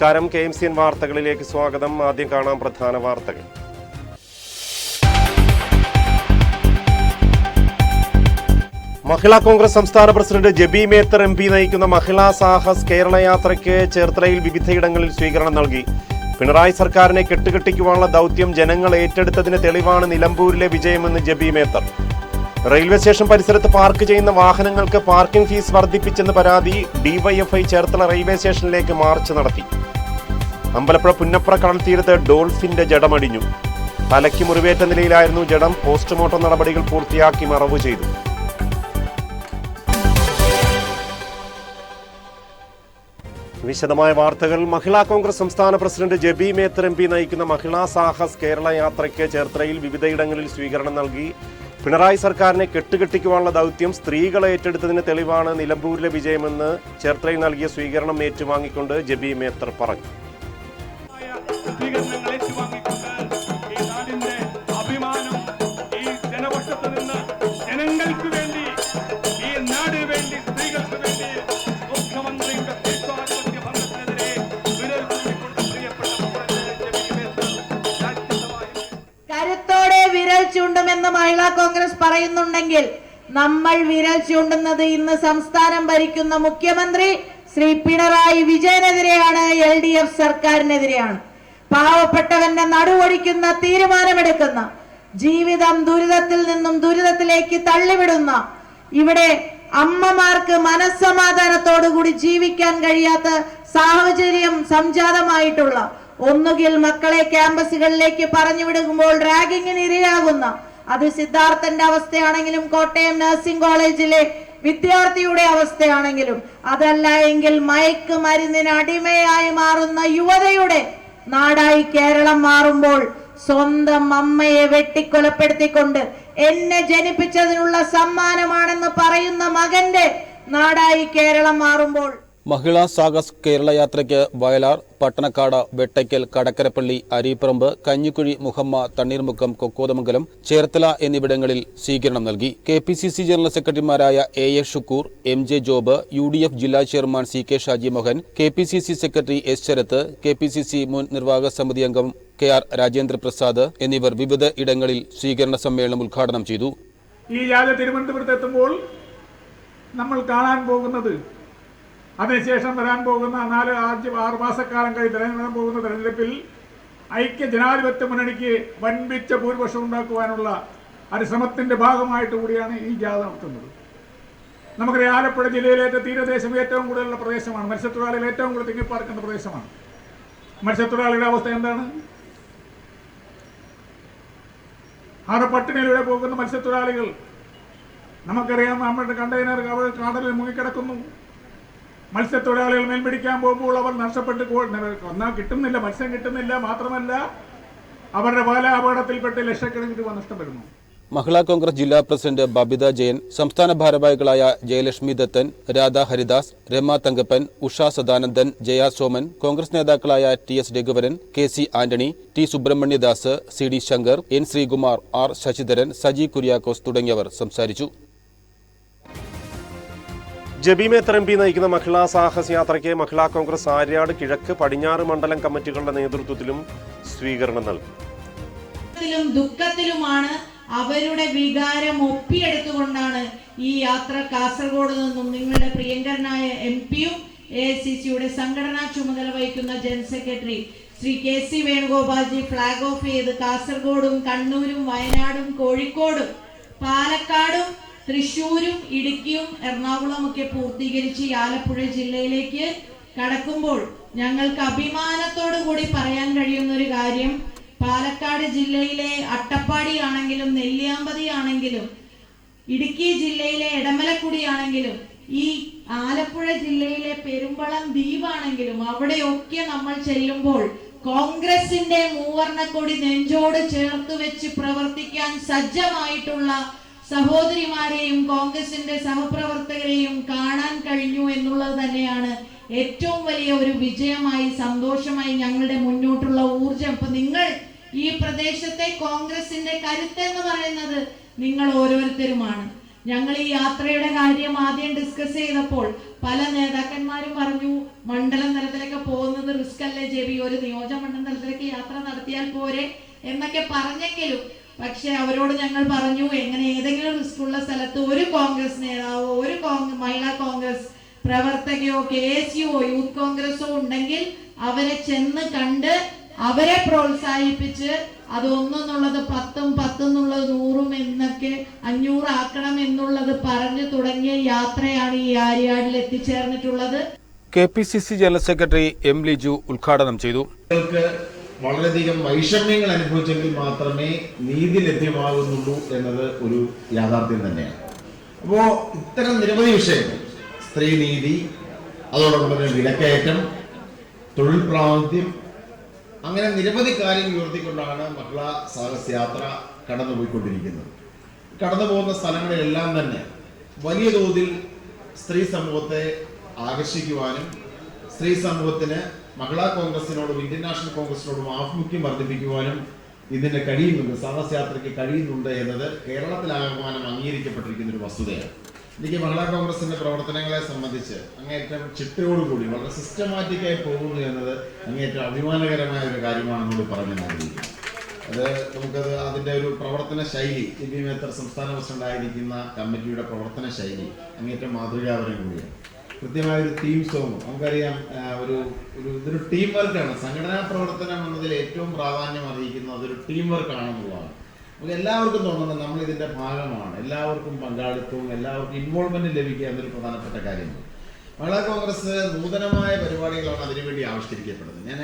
നമസ്കാരം. K M C N വാർത്തകളിലേക്ക് സ്വാഗതം. ആദ്യം കാണാം പ്രധാന വാർത്തകൾ. മഹിളാ കോൺഗ്രസ് സംസ്ഥാന president Jebi Mather M P നയിക്കുന്ന മഹിളാ സാഹസ് കേരള യാത്രയ്ക്ക് ചേർത്തലയിൽ വിവിധയിടങ്ങളിൽ സ്വീകരണം നൽകി. പിണറായി സർക്കാരിനെ കെട്ടുകെട്ടിക്കുവാനുള്ള ദൗത്യം ജനങ്ങൾ ഏറ്റെടുത്തതിന് തെളിവാണ് നിലമ്പൂരിലെ വിജയമെന്ന് ജബി മേത്തർ. റെയിൽവേ സ്റ്റേഷൻ പരിസരത്ത് പാർക്ക് ചെയ്യുന്ന വാഹനങ്ങൾക്ക് പാർക്കിംഗ് ഫീസ് വർദ്ധിപ്പിച്ചെന്ന് പരാതി ഡിവൈഎഫ്ഐ ചേർത്തല റെയിൽവേ സ്റ്റേഷനിലേക്ക് മാർച്ച് നടത്തി. അമ്പലപ്പുഴ പുന്നപ്ര കടൽ തീരത്ത് ഡോൾഫിന്റെ ജഡമടിഞ്ഞു. തലയ്ക്ക് മുറിവേറ്റ നിലയിലായിരുന്നു ജഡം. പോസ്റ്റ്മോർട്ടം നടപടികൾ പൂർത്തിയാക്കി മറവ് ചെയ്തു. വിശദമായ വാർത്തകൾ. മഹിളാ കോൺഗ്രസ് സംസ്ഥാന president Jebi Mather M P നയിക്കുന്ന മഹിളാ സാഹസ് കേരള യാത്രയ്ക്ക് ചേർത്തലയിൽ വിവിധയിടങ്ങളിൽ സ്വീകരണം നൽകി. പിണറായി സർക്കാരിനെ കെട്ടുകെട്ടിക്കുവാനുള്ള ദൗത്യം സ്ത്രീകളെ ഏറ്റെടുത്തതിന് തെളിവാണ് നിലമ്പൂരിലെ വിജയമെന്ന് ചേർത്തലയിൽ നൽകിയ സ്വീകരണം ഏറ്റുവാങ്ങിക്കൊണ്ട് ജബി മേത്തർ പറഞ്ഞു. പറയുന്നുണ്ടെങ്കിൽ നമ്മൾ വിരൽ ചൂണ്ടുന്നത് ഇന്ന് സംസ്ഥാനം ഭരിക്കുന്ന മുഖ്യമന്ത്രി ശ്രീ പിണറായി വിജയനെതിരെയാണ് എൽ ഡി എഫ് സർക്കാരിനെതിരെയാണ്. പാവപ്പെട്ടവന്റെ നടുവൊടിക്കുന്ന തീരുമാനമെടുക്കുന്ന ജീവിതം ദുരിതത്തിൽ നിന്നും ദുരിതത്തിലേക്ക് തള്ളിവിടുന്ന ഇവിടെ അമ്മമാർക്ക് മനസ്സമാധാനത്തോടുകൂടി ജീവിക്കാൻ കഴിയാത്ത സാഹചര്യം സംജാതമായിട്ടുള്ള ഒന്നുകിൽ മക്കളെ ക്യാമ്പസുകളിലേക്ക് പറഞ്ഞു വിടുമ്പോൾ റാഗിങ്ങിന് ഇരയാകുന്ന അത് സിദ്ധാർത്ഥന്റെ അവസ്ഥയാണെങ്കിലും കോട്ടയം നഴ്സിംഗ് കോളേജിലെ വിദ്യാർത്ഥിയുടെ അവസ്ഥയാണെങ്കിലും അതല്ല എങ്കിൽ മയക്ക് മരുന്നിന് അടിമയായി മാറുന്ന യുവതയുടെ നാടായി കേരളം മാറുമ്പോൾ സ്വന്തം അമ്മയെ വെട്ടിക്കൊലപ്പെടുത്തിക്കൊണ്ട് എന്നെ ജനിപ്പിച്ചതിനുള്ള സമ്മാനമാണെന്ന് പറയുന്ന മകന്റെ നാടായി കേരളം മാറുമ്പോൾ മഹിളാ സാഗസ് കേരള യാത്രയ്ക്ക് വയലാർ പട്ടണക്കാട് വെട്ടയ്ക്കൽ കടക്കരപ്പള്ളി അരീപ്പറമ്പ് കഞ്ഞിക്കുഴി മുഹമ്മ തണ്ണീർമുക്കം കൊക്കോതമംഗലം ചേർത്തല എന്നിവിടങ്ങളിൽ സ്വീകരണം നൽകി. K P C C general സെക്രട്ടറിമാരായ A A Shukkoor M J Job U D F ജില്ലാ chairman C K Shaji Mohan K P C C secretary S Sarath K P C C മുൻ നിർവാഹക സമിതി അംഗം കെ ആർ രാജേന്ദ്ര പ്രസാദ് എന്നിവർ വിവിധ ഇടങ്ങളിൽ സ്വീകരണ സമ്മേളനം ഉദ്ഘാടനം ചെയ്തു. ഈ ജാഥ തിരുവനന്തപുരത്ത് എത്തുമ്പോൾ നമ്മൾ കാണാൻ പോകുന്നത് അതിനുശേഷം വരാൻ പോകുന്ന നാല് ആദ്യ ആറ് മാസക്കാലം കഴിഞ്ഞ് തെരഞ്ഞെടുക്കാൻ പോകുന്ന തെരഞ്ഞെടുപ്പിൽ ഐക്യ ജനാധിപത്യ മുന്നണിക്ക് വൻപിച്ച ഭൂരിപക്ഷം ഉണ്ടാക്കുവാനുള്ള അരിശ്രമത്തിന്റെ ഭാഗമായിട്ട് കൂടിയാണ് ഈ ജാഥ നടത്തുന്നത്. നമുക്കറിയാം ആലപ്പുഴ ജില്ലയിലെ തീരദേശം ഏറ്റവും കൂടുതലുള്ള പ്രദേശമാണ്. മത്സ്യത്തൊഴിലാളികൾ ഏറ്റവും കൂടുതൽ തിങ്ങിപ്പാർക്കുന്ന പ്രദേശമാണ്. മത്സ്യത്തൊഴിലാളികളുടെ അവസ്ഥ എന്താണ്? ആറ് പട്ടിണിയിലൂടെ പോകുന്ന മത്സ്യത്തൊഴിലാളികൾ നമുക്കറിയാം നമ്മുടെ കണ്ടെയ്നർ കടലിൽ മുങ്ങിക്കിടക്കുന്നു. മത്സ്യത്തൊഴിലാളികൾ മീൻ പിടിക്കാൻ പോകുമ്പോൾ അവർ നഷ്ടപ്പെട്ട് ഒന്നാ കിട്ടുന്നില്ല മത്സ്യം കിട്ടുന്നില്ല മാത്രമല്ല അവരുടെ പല അപകടത്തിൽപ്പെട്ട് ലക്ഷക്കണക്കിന് രൂപ നഷ്ടപ്പെടുന്നു. മഹിളാ കോൺഗ്രസ് ജില്ലാ പ്രസിഡന്റ് ബബിത ജയൻ സംസ്ഥാന ഭാരവാഹികളായ ജയലക്ഷ്മി ദത്തൻ രാധാ ഹരിദാസ് രമ തങ്കപ്പൻ ഉഷ സദാനന്ദൻ ജയ സോമൻ കോൺഗ്രസ് നേതാക്കളായ T S Raghuvaran K C Antony T Subrahmanyadas C D Shankar N Sreekumar R Sasidharan Saji Kuriakose തുടങ്ങിയവർ സംസാരിച്ചു. ജബി മേത്തർ നയിക്കുന്ന മഹിളാ സാഹസ് യാത്രയ്ക്ക് മഹിളാ കോൺഗ്രസ് ആര്യാട് കിഴക്ക് പടിഞ്ഞാറ് മണ്ഡലം കമ്മിറ്റികളുടെ നേതൃത്വത്തിലും സ്വീകരണം നൽകി. ത്തിലും ദുഃഖത്തിലുമാണ് അവരുടെ വികാരം ഒപ്പിയെടുത്തുകൊണ്ടാണ് ഈ യാത്ര കാസർഗോഡ് നിന്നും നിങ്ങളുടെ പ്രിയങ്കരനായ എം പിയും എ ഐ സി സിയുടെ സംഘടനാ ചുമതല വഹിക്കുന്ന general secretary Shri K C Venugopalji flag off ചെയ്ത് കാസർഗോഡും കണ്ണൂരും വയനാടും കോഴിക്കോടും പാലക്കാടും തൃശൂരും ഇടുക്കിയും എറണാകുളവും ഒക്കെ പൂർത്തീകരിച്ച് ആലപ്പുഴ ജില്ലയിലേക്ക് കടക്കുമ്പോൾ ഞങ്ങൾക്ക് അഭിമാനത്തോടു കൂടി പറയാൻ കഴിയുന്ന ഒരു കാര്യം. പാലക്കാട് ജില്ലയിലെ അട്ടപ്പാടി ആണെങ്കിലും നെല്ലിയാമ്പതി ആണെങ്കിലും ഇടുക്കി ജില്ലയിലെ ഇടമലക്കുടി ആണെങ്കിലും ഈ ആലപ്പുഴ ജില്ലയിലെ പെരുമ്പളം ദ്വീപാണെങ്കിലും അവിടെയൊക്കെ നമ്മൾ ചെല്ലുമ്പോൾ കോൺഗ്രസിന്റെ മൂവർണക്കൊടി നെഞ്ചോട് ചേർത്ത് വെച്ച് പ്രവർത്തിക്കാൻ സജ്ജമായിട്ടുള്ള സഹോദരിമാരെയും കോൺഗ്രസിന്റെ സഹപ്രവർത്തകരെയും കാണാൻ കഴിഞ്ഞു എന്നുള്ളത് തന്നെയാണ് ഏറ്റവും വലിയ ഒരു വിജയമായി സന്തോഷമായി ഞങ്ങളുടെ മുന്നോട്ടുള്ള ഊർജം ഇപ്പൊ നിങ്ങൾ ഈ പ്രദേശത്തെ കോൺഗ്രസിന്റെ കരുത്ത് എന്ന് പറയുന്നത് നിങ്ങൾ ഓരോരുത്തരുമാണ്. ഞങ്ങൾ ഈ യാത്രയുടെ കാര്യം ആദ്യം ഡിസ്കസ് ചെയ്തപ്പോൾ പല നേതാക്കന്മാരും പറഞ്ഞു മണ്ഡലം തലത്തിലൊക്കെ പോകുന്നത് റിസ്ക് അല്ലേ ജെബി? ഒരു നിയോജക മണ്ഡലം തലത്തിലേക്ക് യാത്ര നടത്തിയാൽ പോരെ? എന്നൊക്കെ പറഞ്ഞെങ്കിലും പക്ഷെ അവരോട് ഞങ്ങൾ പറഞ്ഞു എങ്ങനെ ഏതെങ്കിലും റിസ്ക് ഉള്ള സ്ഥലത്ത് ഒരു കോൺഗ്രസ് നേതാവോ ഒരു കോൺഗ്രസ് മഹിളാ കോൺഗ്രസ് പ്രവർത്തകയോ കെ എസ് യുവോ യൂത്ത് കോൺഗ്രസോ ഉണ്ടെങ്കിൽ അവരെ ചെന്ന് കണ്ട് അവരെ പ്രോത്സാഹിപ്പിച്ച് അത് ഒന്നെന്നുള്ളത് പത്തും പത്തെന്നുള്ളത് നൂറും എന്നൊക്കെ അഞ്ഞൂറാക്കണം എന്നുള്ളത് പറഞ്ഞു തുടങ്ങിയ യാത്രയാണ് ഈ ആര്യാടിൽ എത്തിച്ചേർന്നിട്ടുള്ളത്. K P C C general secretary M Liju ഉദ്ഘാടനം ചെയ്തു. വളരെയധികം വൈഷമ്യങ്ങൾ അനുഭവിച്ചെങ്കിൽ മാത്രമേ നീതി ലഭ്യമാകുന്നുള്ളൂ എന്നത് ഒരു യാഥാർത്ഥ്യം തന്നെയാണ്. അപ്പോൾ ഇത്തരം നിരവധി വിഷയങ്ങൾ സ്ത്രീനീതി അതോടൊപ്പം തന്നെ വിലക്കയറ്റം തൊഴിൽ പ്രാതിനിധ്യം അങ്ങനെ നിരവധി കാര്യങ്ങൾ ഉയർത്തിക്കൊണ്ടാണ് മഹിള സാഹസ് യാത്ര കടന്നുപോയിക്കൊണ്ടിരിക്കുന്നത്. കടന്നു പോകുന്ന സ്ഥലങ്ങളിലെല്ലാം തന്നെ വലിയ തോതിൽ സ്ത്രീ സമൂഹത്തെ ആകർഷിക്കുവാനും സ്ത്രീ സമൂഹത്തിന് മഹിളാ കോൺഗ്രസിനോടും ഇന്ത്യൻ നാഷണൽ കോൺഗ്രസിനോടും ആഭിമുഖ്യം വർദ്ധിപ്പിക്കുവാനും ഇതിന് കഴിയുന്നുണ്ട് സാഹസയാത്രയ്ക്ക് കഴിയുന്നുണ്ട് എന്നത് കേരളത്തിലാകമാനം അംഗീകരിക്കപ്പെട്ടിരിക്കുന്ന ഒരു വസ്തുതയാണ്. എനിക്ക് മഹിളാ കോൺഗ്രസിന്റെ പ്രവർത്തനങ്ങളെ സംബന്ധിച്ച് അങ്ങേറ്റം ചിട്ടയോടുകൂടി വളരെ സിസ്റ്റമാറ്റിക്കായി പോകുന്നു എന്നത് അങ്ങേറ്റം അഭിമാനകരമായ ഒരു കാര്യമാണെന്നോട് പറഞ്ഞു ഞാൻ ആഗ്രഹിക്കുന്നു അത് നമുക്കത് അതിന്റെ ഒരു പ്രവർത്തന ശൈലി ഇ ബി മേത്തർ സംസ്ഥാന പ്രസിഡന്റ് ആയിരിക്കുന്ന കമ്മിറ്റിയുടെ പ്രവർത്തന ശൈലി അങ്ങേറ്റം മാതൃകാപരം കൂടിയാണ് കൃത്യമായ ഒരു തീം സോങ് നമുക്കറിയാം ഒരു ഒരു ഇതൊരു ടീം വർക്കാണ് സംഘടനാ പ്രവർത്തനം എന്നതിൽ ഏറ്റവും പ്രാധാന്യം അറിയിക്കുന്നത് അതൊരു ടീം വർക്ക് ആണെന്നുള്ളതാണ്. നമുക്ക് എല്ലാവർക്കും തോന്നുന്നത് നമ്മൾ ഇതിന്റെ ഭാഗമാണ്. എല്ലാവർക്കും പങ്കാളിത്തവും എല്ലാവർക്കും ഇൻവോൾവ്മെന്റ് ലഭിക്കുക എന്നൊരു പ്രധാനപ്പെട്ട കാര്യമാണ് മഹിളാ കോൺഗ്രസ് നൂതനമായ പരിപാടികളാണ് അതിനുവേണ്ടി ആവിഷ്കരിക്കപ്പെടുന്നത്. ഞാൻ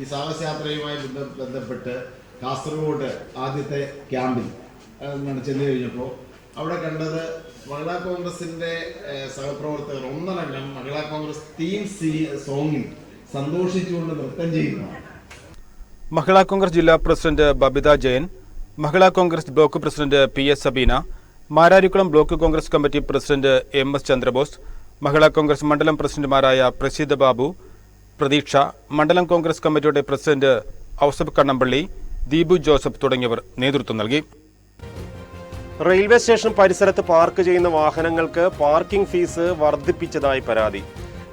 ഈ സാഹസയാത്രയുമായി ബന്ധപ്പെട്ട് കാസർഗോഡ് ആദ്യത്തെ ക്യാമ്പിൽ ചെന്ന് കഴിഞ്ഞപ്പോൾ അവിടെ കണ്ടത് മഹിളാ കോൺഗ്രസിന്റെ സഹപ്രവർത്തകർ. ഒന്നടങ്കം മഹിളാ കോൺഗ്രസ് തീം സോങ്ങിൽ സന്തോഷിച്ചുകൊണ്ട് നൃത്തം ചെയ്യുന്നു. മഹിളാ കോൺഗ്രസ് ജില്ലാ president Babitha Jayan Mahila Congress block president P S Sabeena Mararikulam block Congress committee president M S Chandrabose Mahila Congress മണ്ഡലം പ്രസിഡന്റുമാരായ പ്രസീദ ബാബു പ്രതീക്ഷ മണ്ഡലം കോൺഗ്രസ് കമ്മിറ്റിയുടെ പ്രസിഡന്റ് ഔസഫ് കണ്ണമ്പള്ളി ദീപു ജോസഫ് തുടങ്ങിയവർ നേതൃത്വം നൽകി. റെയിൽവേ സ്റ്റേഷൻ പരിസരത്ത് പാർക്ക് ചെയ്യുന്ന വാഹനങ്ങൾക്ക് പാർക്കിംഗ് ഫീസ് വർദ്ധിപ്പിച്ചതായി പരാതി.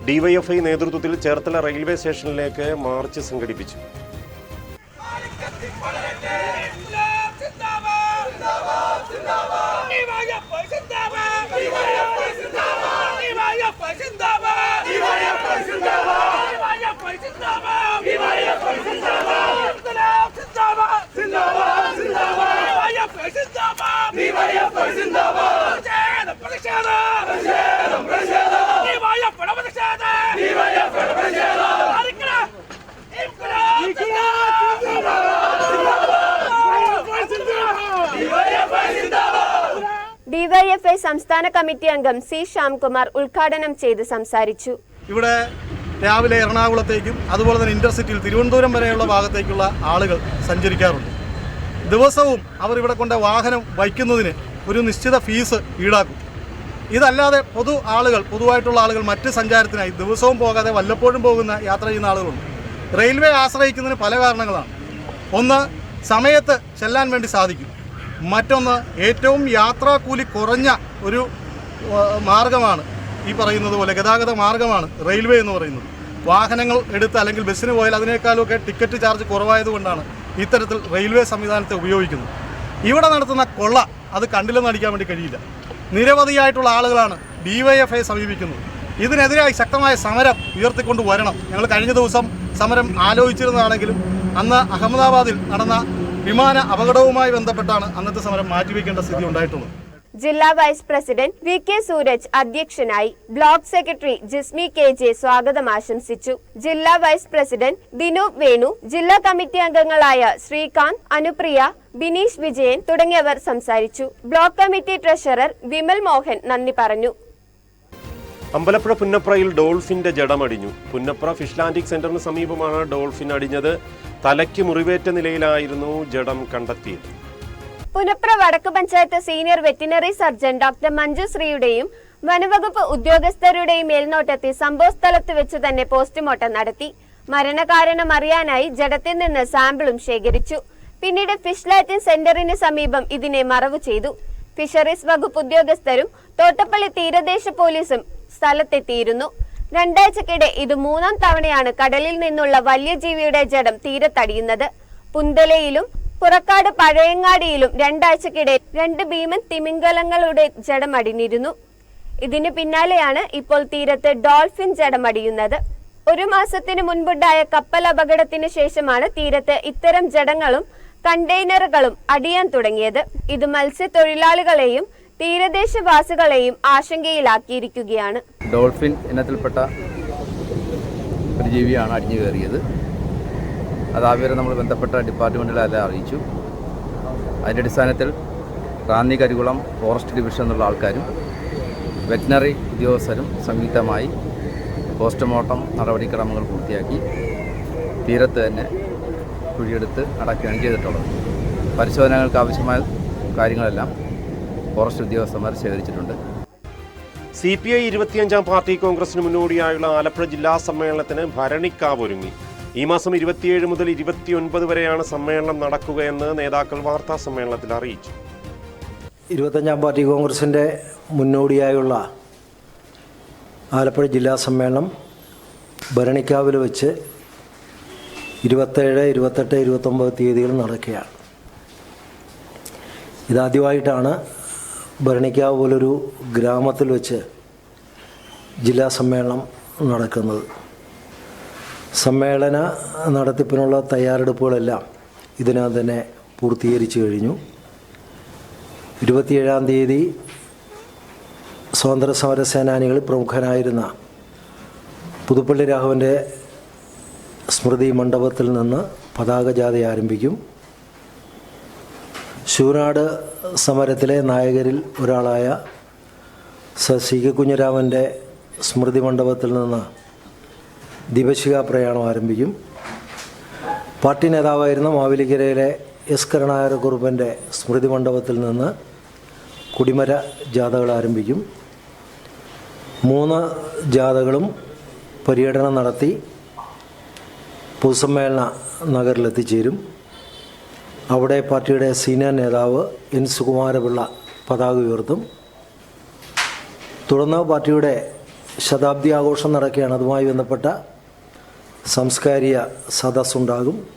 ഡിവൈഎഫ്ഐ നേതൃത്വത്തിൽ ചേർത്തല റെയിൽവേ സ്റ്റേഷനിലേക്ക് മാർച്ച് സംഘടിപ്പിച്ചു. ഡിവൈഎഫ്ഐ സംസ്ഥാന കമ്മിറ്റി അംഗം സി ശ്യാംകുമാർ ഉദ്ഘാടനം ചെയ്ത് സംസാരിച്ചു. ഇവിടെ രാവിലെ എറണാകുളത്തേക്കും അതുപോലെ തന്നെ ഇന്റർസിറ്റിയിൽ തിരുവനന്തപുരം വരെയുള്ള ഭാഗത്തേക്കുള്ള ആളുകൾ സഞ്ചരിക്കാറുണ്ട്. ദിവസവും അവർ ഇവിടെ കൊണ്ട് വാഹനം വയ്ക്കുന്നതിന് ഒരു നിശ്ചിത ഫീസ് ഈടാക്കും. ഇതല്ലാതെ പൊതു ആളുകൾ പൊതുവായിട്ടുള്ള ആളുകൾ മറ്റ് സഞ്ചാരത്തിനായി ദിവസവും പോകാതെ വല്ലപ്പോഴും പോകുന്ന യാത്ര ചെയ്യുന്ന ആളുകളുണ്ട്. റെയിൽവേ ആശ്രയിക്കുന്നതിന് പല കാരണങ്ങളാണ്. ഒന്ന് സമയത്ത് ചെല്ലാൻ വേണ്ടി സാധിക്കും. മറ്റൊന്ന് ഏറ്റവും യാത്രാക്കൂലി കുറഞ്ഞ ഒരു മാർഗമാണ് ഈ പറയുന്നത് പോലെ ഗതാഗത മാർഗമാണ് റെയിൽവേ എന്ന് പറയുന്നത്. വാഹനങ്ങൾ എടുത്ത് അല്ലെങ്കിൽ ബസ്സിന് പോയാൽ അതിനേക്കാളൊക്കെ ടിക്കറ്റ് ചാർജ് കുറവായതുകൊണ്ടാണ് ഇത്തരത്തിൽ റെയിൽവേ സംവിധാനത്തെ ഉപയോഗിക്കുന്നു. ഇവിടെ നടത്തുന്ന കൊള്ള അത് കണ്ടില്ലെന്ന് അടിക്കാൻ വേണ്ടി കഴിയില്ല. നിരവധിയായിട്ടുള്ള ആളുകളാണ് ഡിവൈഎഫ്ഐ സമീപിക്കുന്നത്. ഇതിനെതിരായി ശക്തമായ സമരം ഉയർത്തിക്കൊണ്ട് വരണം. ഞങ്ങൾ കഴിഞ്ഞ ദിവസം സമരം ആലോചിച്ചിരുന്നതാണെങ്കിലും അന്ന് അഹമ്മദാബാദിൽ നടന്ന വിമാന അപകടവുമായി ബന്ധപ്പെട്ടാണ് അന്നത്തെ സമരം മാറ്റിവെക്കേണ്ട സ്ഥിതി ഉണ്ടായിട്ടുള്ളത്. ജില്ലാ vice president V K Sooraj അധ്യക്ഷനായി block secretary Jismi K J സ്വാഗതം ആശംസിച്ചു. ജില്ലാ വൈസ് പ്രസിഡന്റ് ദിനൂപ് വേണു ജില്ലാ കമ്മിറ്റി അംഗങ്ങളായ ശ്രീകാന്ത് അനുപ്രിയ ബിനീഷ് വിജയൻ തുടങ്ങിയവർ സംസാരിച്ചു. Block committee treasurer Vimal Mohan നന്ദി പറഞ്ഞു. അമ്പലപ്പുഴ പുന്നപ്രയിൽ ഡോൾഫിന്റെ ജഡമടിഞ്ഞു. പുന്നപ്ര ഫിഷ് ലാൻഡിംഗ് സെന്ററിന് സമീപമാണ് ഡോൾഫിൻ അടിഞ്ഞത് തലയ്ക്ക് മുറിവേറ്റ നിലയിലായിരുന്നു ജഡം കണ്ടെത്തിയത്. പുനപ്ര വടക്ക് panchayat senior veterinary surgeon doctor മഞ്ജുശ്രീയുടെയും വനവകുപ്പ് ഉദ്യോഗസ്ഥരുടെയും മേൽനോട്ടത്തിൽ സംഭവ സ്ഥലത്ത് വെച്ച് തന്നെ പോസ്റ്റ്മോർട്ടം നടത്തി. മരണകാരണം അറിയാനായി ജഡത്തിൽ നിന്ന് സാമ്പിളും ശേഖരിച്ചു. പിന്നീട് ഫിഷ് ലാറ്റിൻ സെന്ററിന് സമീപം ഇതിനെ മറവ് ചെയ്തു. ഫിഷറീസ് വകുപ്പ് ഉദ്യോഗസ്ഥരും തോട്ടപ്പള്ളി തീരദേശ പോലീസും സ്ഥലത്തെത്തിയിരുന്നു. രണ്ടാഴ്ചക്കിടെ ഇത് മൂന്നാം തവണയാണ് കടലിൽ നിന്നുള്ള വലിയ ജീവിയുടെ ജഡം തീരത്തടിയുന്നത്. പുന്തലയിലും പുറക്കാട് പഴയങ്ങാടിയിലും രണ്ടാഴ്ചക്കിടെ രണ്ട് ഭീമൻ തിമിംഗലങ്ങളുടെ ജടമടിഞ്ഞിരുന്നു ഇതിന് പിന്നാലെയാണ് ഇപ്പോൾ തീരത്ത് ഡോൾഫിൻ ജടമടിയുന്നത് ഒരു മാസത്തിന് മുൻപുണ്ടായ കപ്പൽ അപകടത്തിന് ശേഷമാണ് തീരത്ത് ഇത്തരം ജടങ്ങളും കണ്ടെയ്നറുകളും അടിയാൻ തുടങ്ങിയത്. ഇത് മത്സ്യത്തൊഴിലാളികളെയും തീരദേശവാസികളെയും ആശങ്കയിലാക്കിയിരിക്കുകയാണ്. ഡോൾഫിൻ ഇനത്തിൽപ്പെട്ട ഒരു ജീവിയാണ് അടിഞ്ഞു കയറിയത്. അത് ആ വിവരം നമ്മൾ ബന്ധപ്പെട്ട ഡിപ്പാർട്ട്മെന്റിലെല്ലാം അറിയിച്ചു. അതിന്റെ അടിസ്ഥാനത്തിൽ റാന്നി കരികുളം ഫോറസ്റ്റ് ഡിവിഷൻ എന്നുള്ള ആൾക്കാരും വെറ്റിനറി ഉദ്യോഗസ്ഥരും സംയുക്തമായി പോസ്റ്റ്മോർട്ടം നടപടിക്രമങ്ങൾ പൂർത്തിയാക്കി തീരത്ത് തന്നെ കുഴിയെടുത്ത് അടക്കുകയാണ് ചെയ്തിട്ടുള്ളത്. പരിശോധനകൾക്ക് ആവശ്യമായ കാര്യങ്ങളെല്ലാം ഫോറസ്റ്റ് ഉദ്യോഗസ്ഥന്മാർ ശേഖരിച്ചിട്ടുണ്ട്. സി പി ഐ ഇരുപത്തിയഞ്ചാം പാർട്ടി കോൺഗ്രസിന് മുന്നോടിയായുള്ള ആലപ്പുഴ ജില്ലാ സമ്മേളനത്തിന് ഭരണിക്കാവ് ഒരുങ്ങി. ഈ മാസം ഇരുപത്തിയേഴ് മുതൽ ഇരുപത്തിയൊൻപത് വരെയാണ് സമ്മേളനം നടക്കുകയെന്ന് നേതാക്കൾ വാർത്താ സമ്മേളനത്തിൽ അറിയിച്ചു. ഇരുപത്തഞ്ചാം പാർട്ടി കോൺഗ്രസിന്റെ മുന്നോടിയായുള്ള ആലപ്പുഴ ജില്ലാ സമ്മേളനം ഭരണിക്കാവിൽ വെച്ച് ഇരുപത്തേഴ് ഇരുപത്തെട്ട് ഇരുപത്തൊമ്പത് തീയതികൾ നടക്കുകയാണ്. ഇതാദ്യമായിട്ടാണ് ഭരണിക്കാവ് പോലൊരു ഗ്രാമത്തിൽ വെച്ച് ജില്ലാ സമ്മേളനം നടക്കുന്നത്. സമ്മേളന നടത്തിപ്പിനുള്ള തയ്യാറെടുപ്പുകളെല്ലാം ഇതിനകം തന്നെ പൂർത്തീകരിച്ചു കഴിഞ്ഞു. ഇരുപത്തിയേഴാം തീയതി സ്വാതന്ത്ര്യ സമര സേനാനികളിൽ പ്രമുഖനായിരുന്ന പുതുപ്പള്ളി രാഘവന്റെ സ്മൃതി മണ്ഡപത്തിൽ നിന്ന് പതാക ജാഥ ആരംഭിക്കും. ശൂനാട് സമരത്തിലെ നായകരിൽ ഒരാളായ സർ സി. കെ. കുഞ്ഞിരാമന്റെ സ്മൃതി മണ്ഡപത്തിൽ നിന്ന് ദീപശിഖ പ്രയാണം ആരംഭിക്കും. പാർട്ടി നേതാവായിരുന്ന മാവേലിക്കരയിലെ എസ് കരുണാകരക്കുറുപ്പന്റെ സ്മൃതി മണ്ഡപത്തിൽ നിന്ന് കുടിമര ജാഥകൾ ആരംഭിക്കും. മൂന്ന് ജാഥകളും പര്യടനം നടത്തി പൊതുസമ്മേളന നഗറിലെത്തിച്ചേരും. അവിടെ പാർട്ടിയുടെ സീനിയർ നേതാവ് എൻ സുകുമാരപിള്ള പതാക ഉയർത്തും. തുടർന്ന് പാർട്ടിയുടെ ശതാബ്ദി ആഘോഷം നടക്കുകയാണ്. അതുമായി ബന്ധപ്പെട്ട സാംസ്കാരിക സദസ്സുണ്ടാകും.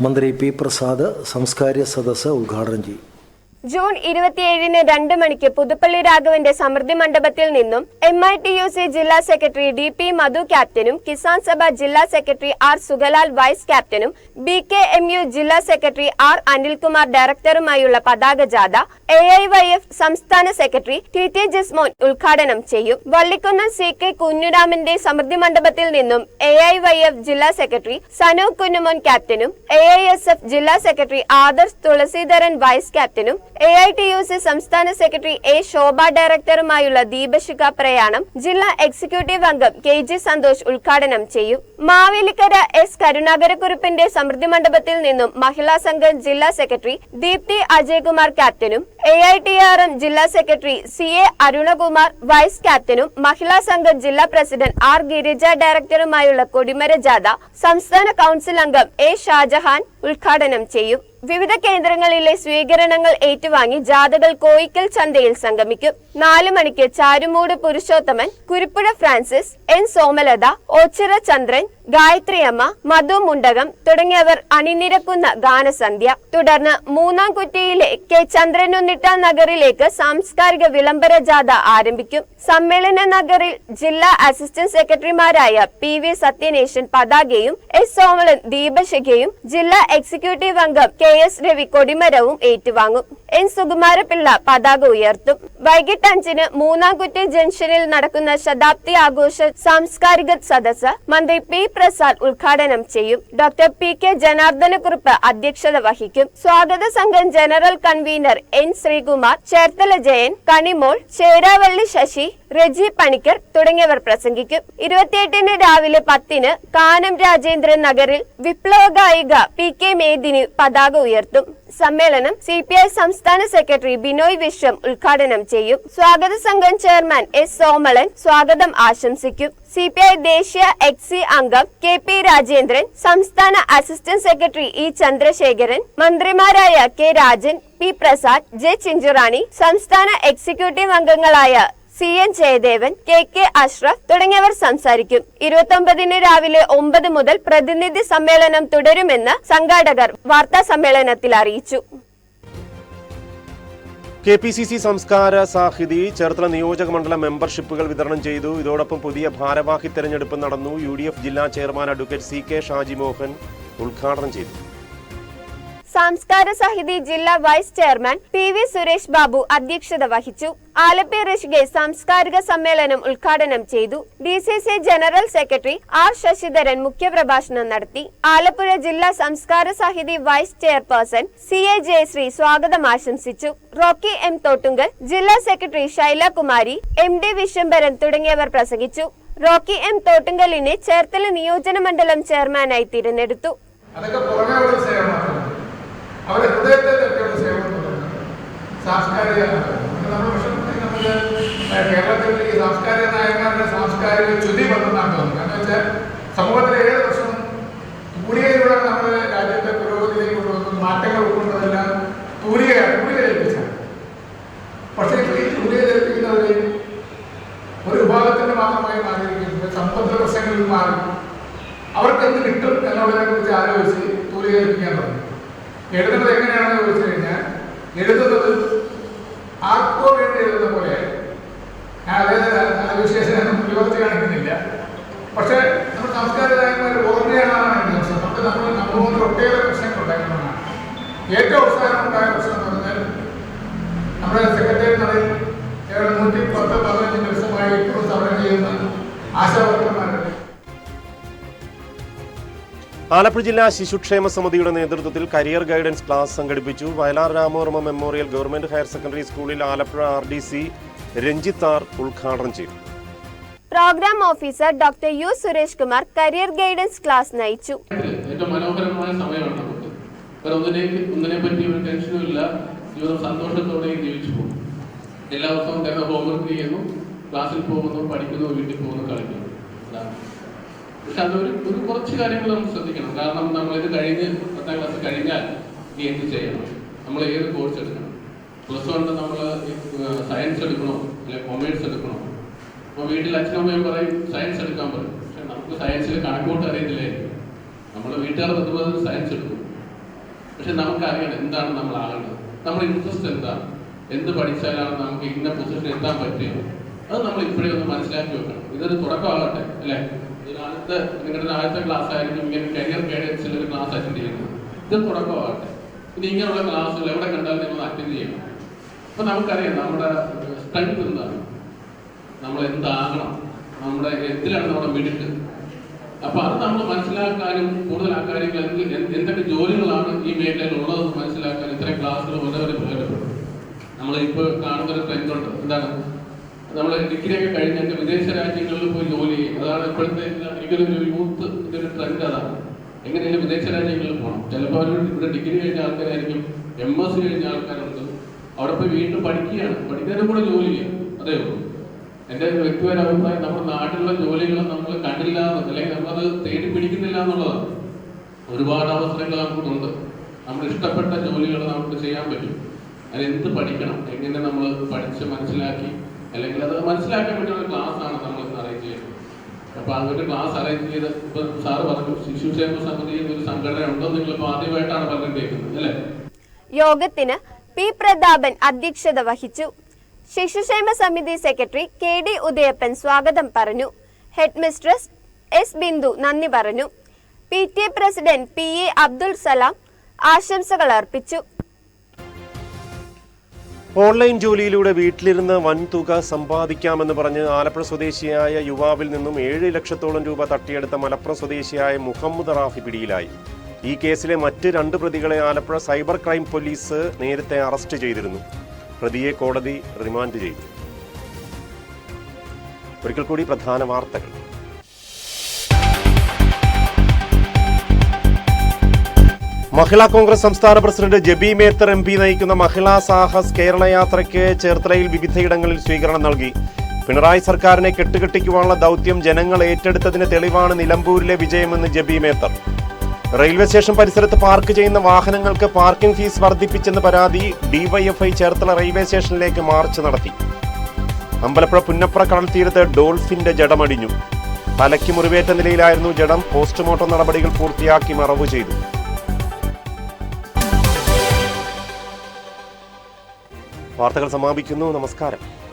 മന്ത്രി പി പ്രസാദ് സാംസ്കാരിക സദസ്സ് ഉദ്ഘാടനം ചെയ്യും. ജൂൺ ഇരുപത്തിയേഴിന് രണ്ട് മണിക്ക് പുതുപ്പള്ളി രാഘവന്റെ സമൃദ്ധി മണ്ഡപത്തിൽ നിന്നും M I T U C ജില്ലാ സെക്രട്ടറി ഡി പി മധു ക്യാപ്റ്റനും കിസാൻ സഭ ജില്ലാ സെക്രട്ടറി ആർ സുഗലാൽ വൈസ് ക്യാപ്റ്റനും ബി കെ എം യു ജില്ലാ സെക്രട്ടറി ആർ അനിൽകുമാർ ഡയറക്ടറുമായുള്ള പതാക ജാഥ എ ഐ വൈ എഫ് സംസ്ഥാന സെക്രട്ടറി ടി ടി ജിസ്മോൻ ഉദ്ഘാടനം ചെയ്യും. വള്ളിക്കുന്നം സി കെ കുഞ്ഞുരാമന്റെ സമൃദ്ധി മണ്ഡപത്തിൽ നിന്നും എ ഐ വൈ എഫ് ജില്ലാ സെക്രട്ടറി സനു കുഞ്ഞുമോൻ ക്യാപ്റ്റനും എ ഐ എസ് എഫ് ജില്ലാ സെക്രട്ടറി ആദർശ് തുളസീധരൻ വൈസ് ക്യാപ്റ്റനും A I T U C സംസ്ഥാന സെക്രട്ടറി എ ശോഭ ഡയറക്ടറുമായുള്ള ദീപശിഖ പ്രയാണം ജില്ലാ എക്സിക്യൂട്ടീവ് അംഗം കെ ജി സന്തോഷ് ഉദ്ഘാടനം ചെയ്യും. മാവേലിക്കര എസ് കരുണാകരക്കുറിപ്പിന്റെ സമൃദ്ധി മണ്ഡപത്തിൽ നിന്നും മഹിളാ സംഘം ജില്ലാ സെക്രട്ടറി ദീപ്തി അജയ്കുമാർ ക്യാപ്റ്റനും A I T R M ജില്ലാ secretary C A Arunakumar vice ക്യാപ്റ്റനും മഹിളാ സംഘം ജില്ലാ പ്രസിഡന്റ് ആർ ഗിരിജ ഡയറക്ടറുമായുള്ള കൊടിമര ജാഥ സംസ്ഥാന കൗൺസിൽ അംഗം എ ഷാജഹാൻ ഉദ്ഘാടനം ചെയ്യും. വിവിധ കേന്ദ്രങ്ങളിലെ സ്വീകരണങ്ങൾ ഏറ്റുവാങ്ങി ജാഥകൾ കോയിക്കൽ ചന്തയിൽ സംഗമിക്കും. നാല് മണിക്ക് ചാരുമൂട് പുരുഷോത്തമൻ കുരിപ്പുഴ ഫ്രാൻസിസ് എൻ സോമലത ഓച്ചിറ ചന്ദ്രൻ ഗായത്രിയമ്മ മധു മുണ്ടകം തുടങ്ങിയവർ അണിനിരക്കുന്ന ഗാനസന്ധ്യ. തുടർന്ന് മൂന്നാം കുറ്റിയിലെ കെ ചന്ദ്രനുന്നിട്ട നഗറിലേക്ക് സാംസ്കാരിക വിളംബര ജാഥ ആരംഭിക്കും. സമ്മേളന നഗറിൽ ജില്ലാ അസിസ്റ്റന്റ് സെക്രട്ടറിമാരായ പി വി സത്യനേശൻ പതാകയും എസ് സോമലൻ ദീപശിഖയും ജില്ലാ എക്സിക്യൂട്ടീവ് അംഗം കെ എസ് രവി കൊടിമരവും ഏറ്റുവാങ്ങും. എൻ സുകുമാരപിള്ള പതാക ഉയർത്തും. വൈകിട്ട് അഞ്ചിന് മൂന്നാംകുറ്റി ജംഗ്ഷനിൽ നടക്കുന്ന ശതാബ്ദി ആഘോഷ സാംസ്കാരിക സദസ്സ് മന്ത്രി പി പ്രസാദ് ഉദ്ഘാടനം ചെയ്യും. ഡോക്ടർ പി കെ ജനാർദ്ദനക്കുറിപ്പ് അധ്യക്ഷത വഹിക്കും. സ്വാഗത സംഘം general convener N Sreekumar Cherthala Jayan Kanimol Cheravally Sasi Reji Panicker തുടങ്ങിയവർ പ്രസംഗിക്കും. ഇരുപത്തിയെട്ടിന് രാവിലെ പത്തിന് കാനം രാജേന്ദ്രൻ നഗറിൽ വിപ്ലവ ഗായിക പി കെ മേദിനി പതാക ഉയർത്തും. സമ്മേളനം സി പി ഐ സംസ്ഥാന സെക്രട്ടറി ബിനോയ് വിശ്വം ഉദ്ഘാടനം ചെയ്യും. സ്വാഗത സംഘം ചെയർമാൻ എസ് സോമളൻ സ്വാഗതം ആശംസിക്കും. സി പി ഐ ദേശീയ എക്സി അംഗം കെ പി രാജേന്ദ്രൻ സംസ്ഥാന അസിസ്റ്റന്റ് സെക്രട്ടറി ഇ ചന്ദ്രശേഖരൻ മന്ത്രിമാരായ K Rajan P Prasad J Chinchurani സംസ്ഥാന എക്സിക്യൂട്ടീവ് അംഗങ്ങളായ C N Jayadevan K K Ashraf തുടങ്ങിയവർ സംസാരിക്കും. ഇരുപത്തൊമ്പതിന് രാവിലെ ഒമ്പത് മുതൽ പ്രതിനിധി സമ്മേളനം തുടരുമെന്ന് സംഘാടകർ വാർത്താ സമ്മേളനത്തിൽ അറിയിച്ചു. കെ പി സി സി സംസ്കാര സാഹിതി ചേർത്തല നിയോജക മണ്ഡല മെമ്പർഷിപ്പുകൾ വിതരണം ചെയ്തു. ഇതോടൊപ്പം പുതിയ ഭാരവാഹി തെരഞ്ഞെടുപ്പ് നടന്നു. യു ജില്ലാ chairman advocate C K Shaji Mohan ഉദ്ഘാടനം ചെയ്തു. സംസ്കാര സമിതി ജില്ലാ vice chairman P V Suresh Babu അധ്യക്ഷത വഹിച്ചു. ആലപ്പി ഋഷികെ സാംസ്കാരിക സമ്മേളനം ഉദ്ഘാടനം ചെയ്തു. D C C general secretary R Sasidharan മുഖ്യപ്രഭാഷണം നടത്തി. ആലപ്പുഴ ജില്ലാ സംസ്കാര സമിതി vice chairperson C A Jayasree സ്വാഗതം ആശംസിച്ചു. റോക്കി എം തോട്ടുങ്കൽ ജില്ലാ secretary Shailakumari M D Viswambharan തുടങ്ങിയവർ പ്രസംഗിച്ചു. റോക്കി എം തോട്ടുങ്കലിനെ ചേർത്തല നിയോജന മണ്ഡലം ചെയർമാനായി തിരഞ്ഞെടുത്തു. അതൊക്കെ പുറമേ ഉള്ള സേവനം മാത്രമല്ല അവരുടെ ഹൃദയത്തെ തട്ടിയുള്ള സേവനം സാംസ്കാരിക പക്ഷേ നമ്മൾ കേരളത്തിൽ ഈ സാംസ്കാരിക നായകന്മാരുടെ സാംസ്കാരിക ചുതി വന്നതാണ് തോന്നുന്നത്. കാരണം വെച്ചാൽ സമൂഹത്തിലെ ഏത് പ്രശ്നവും തൂലികയിലൂടെ നമ്മുടെ രാജ്യത്തെ പുരോഗതിയിലേക്ക് കൊണ്ടുവന്ന മാറ്റങ്ങൾ ഉൾക്കൊണ്ടതെല്ലാം തൂലിക തൂലിക ഏൽപ്പിച്ചാണ്. പക്ഷേ ഈ തൂലിക ഏൽപ്പിക്കുന്നവർ ഒരു വിഭാഗത്തിന്റെ മാത്രമായി മാറിയിരിക്കുന്നത് സമ്പന്ന പ്രശ്നങ്ങളിൽ മാറി. അവർക്ക് എന്ത് കിട്ടും എന്നുള്ളതിനെ കുറിച്ച് ആലോചിച്ച് തൂലികരിപ്പിക്കാൻ തുടങ്ങി. എഴുതുന്നത് എങ്ങനെയാണെന്ന് ചോദിച്ചു കഴിഞ്ഞാൽ എഴുതുന്നത് ആർക്കോ വേണ്ടി എഴുതുന്ന പോലെ. ഞാൻ അതായത് വിശേഷം വിവർത്തി കാണിക്കുന്നില്ല പക്ഷെ നമ്മുടെ സംസ്കാരകാരന്മാർ ആലപ്പുഴ ജില്ലാ ശിശുക്ഷേമ സമിതിയുടെ നേതൃത്വത്തിൽ കരിയർ ഗൈഡൻസ് ക്ലാസ് സംഘടിപ്പിച്ചു. Vayalar Ramavarma memorial government higher secondary സ്കൂളിൽ Alappuzha R D C Ranjith R ഉദ്ഘാടനം ചെയ്തു. Programme officer doctor U Suresh Kumar career guidance class നയിച്ചു. ഏറ്റവും മനോഹരമായ സമയമാണ് നമുക്ക് വേറെ ഒന്നിനെ ഒന്നിനെ പറ്റി ഒരു ടെൻഷനും ഇല്ല. ജീവിതം സന്തോഷത്തോടെയും ജീവിച്ചു പോകും എല്ലാ ദിവസവും തന്നെ ഹോംവർക്ക് ചെയ്യുന്നു. ക്ലാസ്സിൽ പോകുന്നു പഠിക്കുന്നു വീട്ടിൽ പോകുന്നു കളിക്കുന്നു. അതാണ്. പക്ഷെ അതൊരു ഒരു കുറച്ച് കാര്യങ്ങൾ നമ്മൾ ശ്രദ്ധിക്കണം. കാരണം നമ്മൾ ഇത് കഴിഞ്ഞ് പത്താം ക്ലാസ് കഴിഞ്ഞാൽ നീ എന്ത് ചെയ്യണം? നമ്മൾ ഏത് കോഴ്സ് എടുക്കണം? പ്ലസ് വണ്ണിൽ നമ്മൾ സയൻസ് എടുക്കണോ? അല്ലെങ്കിൽ കൊമേഴ്സ് എടുക്കണോ? അപ്പോൾ വീട്ടിൽ അച്ഛനമ്മയും പറയും സയൻസ് എടുക്കാൻ പറയും. പക്ഷെ നമുക്ക് സയൻസിൽ കണക്കോട്ട് അറിയത്തില്ലേ? നമ്മൾ വീട്ടുകാർ നിർബന്ധത്തിൽ സയൻസ് എടുക്കും. പക്ഷെ നമുക്കറിയണം എന്താണ് നമ്മൾ ആകേണ്ടത്. നമ്മുടെ ഇൻട്രസ്റ്റ് എന്താണ്? എന്ത് പഠിച്ചാലാണ് നമുക്ക് ഇന്ന പൊസിഷൻ എത്താൻ പറ്റുക? അത് നമ്മൾ ഇപ്പോഴേ ഒന്ന് മനസ്സിലാക്കി വെക്കണം. ഇതൊരു തുടക്കമാകട്ടെ അല്ലേ? ആദ്യത്തെ നിങ്ങളുടെ ആദ്യത്തെ ക്ലാസ് ആയിരിക്കും ഇങ്ങനെ കരിയർ ഗൈഡൻസ് ഉള്ള ഒരു ക്ലാസ് അറ്റൻഡ് ചെയ്യുന്നത് ഇത് തുടക്കമാകട്ടെ. ഇനി ഇങ്ങനെയുള്ള ക്ലാസ്സുകൾ എവിടെ കണ്ടാലും നിങ്ങൾ അറ്റൻഡ് ചെയ്യണം അപ്പൊ നമുക്കറിയാം നമ്മുടെ സ്ട്രെങ്ത് എന്താണ്. നമ്മൾ എന്താകണം. നമ്മുടെ എന്തിലാണ് നമ്മുടെ മിടുക്ക്. അപ്പൊ അത് നമ്മൾ മനസ്സിലാക്കാനും കൂടുതൽ ആ കാര്യങ്ങൾ എന്ത് എന്ത് എന്തൊക്കെ ജോലികളാണ് ഈ മേഖലയിൽ ഉള്ളതെന്ന് മനസ്സിലാക്കാൻ ഇത്രയും ക്ലാസ്സുകൾ വളരെ ഉപകാരപ്പെടും നമ്മൾ ഇപ്പോൾ കാണുന്ന ഒരു ട്രെൻഡ് ഉണ്ട്. എന്താണ്? നമ്മൾ ഡിഗ്രി ഒക്കെ കഴിഞ്ഞിട്ട് വിദേശ രാജ്യങ്ങളിൽ പോയി ജോലി ചെയ്യും. അതാണ് ഇപ്പോഴത്തെ എനിക്കൊരു യൂത്ത് ഒരു ട്രെൻഡ് അതാണ് എങ്ങനെയാലും വിദേശ രാജ്യങ്ങളിൽ പോകണം ചിലപ്പോൾ അവർ ഇവിടെ ഡിഗ്രി കഴിഞ്ഞ ആൾക്കാരായിരിക്കും എം എസ് സി കഴിഞ്ഞ ആൾക്കാരുണ്ട്. അവിടെ പോയി വീണ്ടും പഠിക്കുകയാണ്. പഠിക്കാനും കൂടെ ജോലി ചെയ്യാം. അതേ ഉള്ളൂ. എന്റെ ഒരു വ്യക്തിപര അഭിപ്രായം നമ്മുടെ നാട്ടിലുള്ള ജോലികൾ നമ്മൾ കണ്ടില്ല അല്ലെങ്കിൽ നമ്മളത് തേടി പിടിക്കുന്നില്ല എന്നുള്ളതാണ്. ഒരുപാട് അവസരങ്ങൾ നമുക്കുണ്ട്. നമ്മൾ ഇഷ്ടപ്പെട്ട ജോലികൾ നമുക്ക് ചെയ്യാൻ പറ്റും. അതിന് എന്ത് പഠിക്കണം? എങ്ങനെ നമ്മൾ പഠിച്ച് മനസ്സിലാക്കി? അല്ലെങ്കിൽ അത് മനസ്സിലാക്കാൻ പറ്റുന്ന ക്ലാസ് ആണ് നമ്മൾ അപ്പൊ അതുകൊണ്ട് ക്ലാസ് അറേഞ്ച് ചെയ്ത്? ഇപ്പൊ സാറ് പറഞ്ഞു ശിശുക്ഷേമ സമിതി ഒരു സംഘടന ഉണ്ടോ നിങ്ങളിപ്പോൾ ആദ്യമായിട്ടാണ് പറഞ്ഞിട്ടേക്കുന്നത് അല്ലേ? യോഗത്തിന് പി പ്രതാപൻ അധ്യക്ഷത വഹിച്ചു. ശിശുക്ഷേമ സമിതി സെക്രട്ടറി കെ ഡി ഉദയപ്പൻ സ്വാഗതം പറഞ്ഞു. ഹെഡ് മിസ്ട്രസ് എസ് ബിന്ദു നന്ദി പറഞ്ഞു. P T A president P A Abdul Salam ആശംസകൾ അർപ്പിച്ചു. ഓൺലൈൻ ജോലിയിലൂടെ വീട്ടിലിരുന്ന് വൻ തുക സമ്പാദിക്കാമെന്ന് പറഞ്ഞ് ആലപ്പുഴ സ്വദേശിയായ യുവാവിൽ നിന്നും ഏഴ് ലക്ഷത്തോളം രൂപ തട്ടിയെടുത്ത മലപ്പുറം സ്വദേശിയായ മുഹമ്മദ് റാഫി പിടിയിലായി. ഈ കേസിലെ മറ്റ് രണ്ട് പ്രതികളെ ആലപ്പുഴ സൈബർ ക്രൈം പോലീസ് നേരത്തെ അറസ്റ്റ് ചെയ്തിരുന്നു. പ്രതിയെ കോടതി റിമാൻഡ് ചെയ്തു. ഒരിക്കൽ കൂടി പ്രധാന വാർത്തകൾ. മഹിളാ കോൺഗ്രസ് സംസ്ഥാന president Jebi Mather M P നയിക്കുന്ന മഹിളാ സാഹസ് കേരള യാത്രയ്ക്ക് ചേർത്തലയിൽ വിവിധയിടങ്ങളിൽ സ്വീകരണം നൽകി. പിണറായി സർക്കാരിനെ കെട്ടുകെട്ടിക്കുവാനുള്ള ദൗത്യം ജനങ്ങൾ ഏറ്റെടുത്തതിന് തെളിവാണ് നിലമ്പൂരിലെ വിജയമെന്ന് ജബി മേത്തർ. റെയിൽവേ സ്റ്റേഷൻ പരിസരത്ത് പാർക്ക് ചെയ്യുന്ന വാഹനങ്ങൾക്ക് പാർക്കിംഗ് ഫീസ് വർദ്ധിപ്പിച്ചെന്ന് പരാതി ഡിവൈഎഫ്ഐ ചേർത്തല റെയിൽവേ സ്റ്റേഷനിലേക്ക് മാർച്ച് നടത്തി. അമ്പലപ്പുഴ പുന്നപ്ര കടൽ തീരത്ത് ഡോൾഫിന്റെ ജഡമടിഞ്ഞു. തലയ്ക്ക് മുറിവേറ്റ നിലയിലായിരുന്നു ജഡം. പോസ്റ്റ്മോർട്ടം നടപടികൾ പൂർത്തിയാക്കി മറവ് ചെയ്തു. വാർത്തകൾ സമാപിക്കുന്നു. നമസ്കാരം.